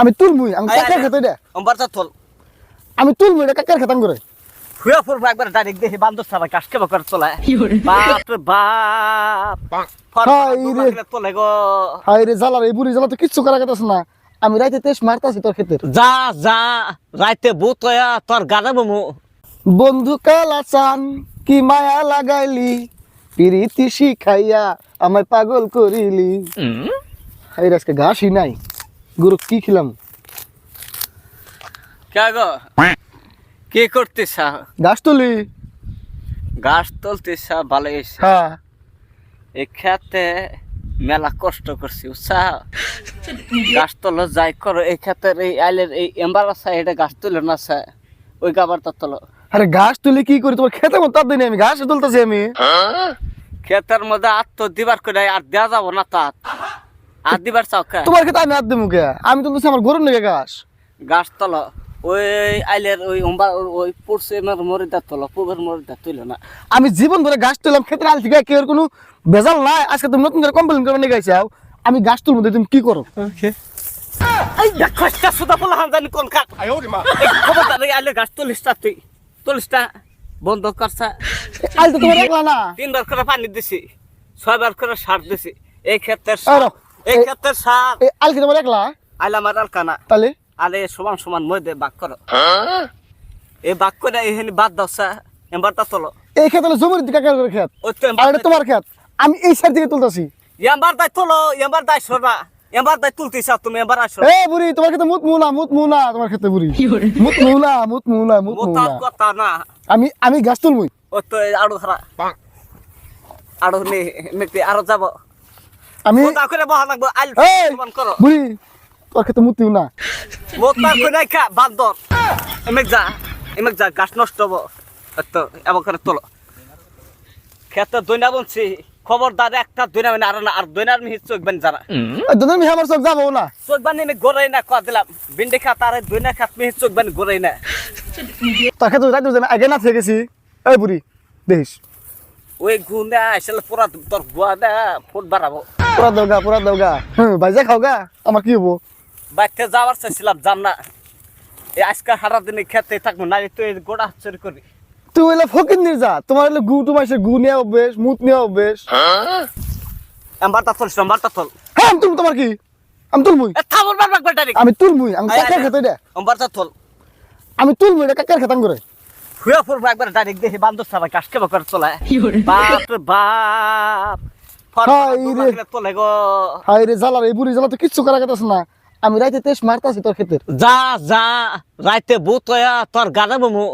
আমি তুলমুই আমি কাকের খেতে দে। আমি তুলমুই এটা কাকের খেতাম করে? হুয়া ফুরবো একবার ডাইরেক্ট দেখি বান্দর সারা গাছ কেবা করে চলায় বাপ রে বাপ। হাই রে। তোলে গো। হাই রে এই বুড়ি জ্বালা তো কিচ্ছু করা না আমি রাইতে তেজ মারতাছি তোর ক্ষেতের। যা যা রাইতে ভূত হইয়া তোর গানে বমু। বন্ধু কালা চান কি মায়া লাগাইলি? পিরিতি শিখাইয়া আমায় পাগল করিলি। রে আজকে ঘাসই নাই। গুরু কি খিলাম? কে গো? কি করতিস ঘাস তুলি। গাছ তুলতিস ভালো হয়েছে হ্যাঁ। এই খেতে মেলা কষ্ট করছি উৎসা গাছ তোলো যাই করো এই ক্ষেতের এই আইলের এই এম্বার আছে এটা গাছ তুলে না আছে ওই গাবারটা তোলো। আরে ঘাস তুলি কি করি? তোমার খেতে মতো তার দিনে আমি ঘাস তুলতেছি আমি। ক্ষেতের মধ্যে আত্ম দিবার করে আর দেওয়া যাব না তাত আর দিবার চাও কে? তোমার খেতে আমি হাত দেবো কে? আমি তুলতেছি আমার গরুর নাকি ঘাস। গাছ তোলো। ওই আইলের ওই ওই পশ্চিমের মরিদা তোলো পূবের মরিদা তুলে না। আমি জীবন ধরে গাছ তুললাম ক্ষেত্রে আল থেকে কেউ কোনো ভেজাল নাই। আজকে তুমি নতুন করে কমপ্লেন করবে নিয়ে গেছে আমি গাছ তুলবো দিয়ে তুমি কি করো? এই দেখ খসটা সুদা পোলা হাম জানি কোন কাক এই খবর দাদা আইলে গাছ তুলিস তা তুই। তুলিস তা। বন্ধ করছা। আজ তো তোমার একলা না? তিনবার করে পানি দিছি ছয়বার করে সার দিছি। এই সার এই এই- ক্ষেত্রের সার। এই আলকি তোমার একলা? আইলাম আর আলকানা। তাহলে? আলে সমান সমান মধ্যে বাক করো। এই বাক করে এখানে বাদ দাও সা এবার তা তোলো। এই ক্ষেত হলো জমির দিকে করে ক্ষেত। আর তোমার ক্ষেত। আমি এই সাইড থেকে তুলতেছি। এবার দাই তোলো এবার দাই সরা। এবার দাই তুলতেছ তুমি এবার আসো। এ বুড়ি তোমার ক্ষেতে মুত মুনা মুত মুনা তোমার ক্ষেতে বুড়ি। মুত মুনা মুত মুনা মুত মুনা কথা না। আমি আমি গাছ তুলবই। ও তো আড়ু খারা আড়ু নে মেতে আরও যাব। আমি মোতা করে বহা লাগবো। আইল এই সমান করো। বুড়ি তোর ক্ষেতে মুত না। নাই খা বান্দর এমেক যা এমেক যা গাছ নষ্ট হব। তো এবার করে তোলো। খেতে দইনা বলছি খবরদার একটা দইনা মানে আর না আর দইনার মিহি চোখ বানি যারা। দুদিন মিহি আমার চোখ যাব না। চোখ বানি আমি গোরাই না কয়া দিলাম। বিন্ডি খা তারে দইনা খাত মিহি চোখ বানি গোরাই না। তোর ক্ষেতে রাইতে জানা আগে না থেকে গেছি। এই বুড়ি দেখিস ওই গুনা আসলে পুরা তোর গুয়া দা ফুট বাড়াবো পুরা দৌগা পুরা দৌগা। হ্যাঁ ভাইজা খাও গা আমার কি হব? বাইতে যাওয়ার চাইছিলাম যাম না। এই আজকাল সারা দিনে খেতে থাকব না তো এই গোড়া চুরি করি তুই হইলে ফকির নির্জা। তোমার হইলে গু তোমার সে গু নেওয়া অভ্যেস মুত নেওয়া অভ্যেস। এবার তা চলছিল এবার তা হ্যাঁ আমি তোমার কি? আমি তুলবুই। এ থামর বার বার ডাইরেক্ট আমি তুলবুই আমি কাকের খেতে দে। এবার তা চল আমি তুলবুই এটা কাকের খেতাম করে। হুয়া ফুরবো একবার ডাইরেক্ট দেখি বান্দর সারা গাছ কেবা করে চলায় বাপ বাপ। হাই রে। তোলে গো। হাই রে জ্বালা রে বুড়ি জ্বালা তো কিচ্ছু করা না আমি রাইতে তেজ মারতাছি তোর ক্ষেতের। যা যা রাইতে ভূত হইয়া তোর গানে বমু।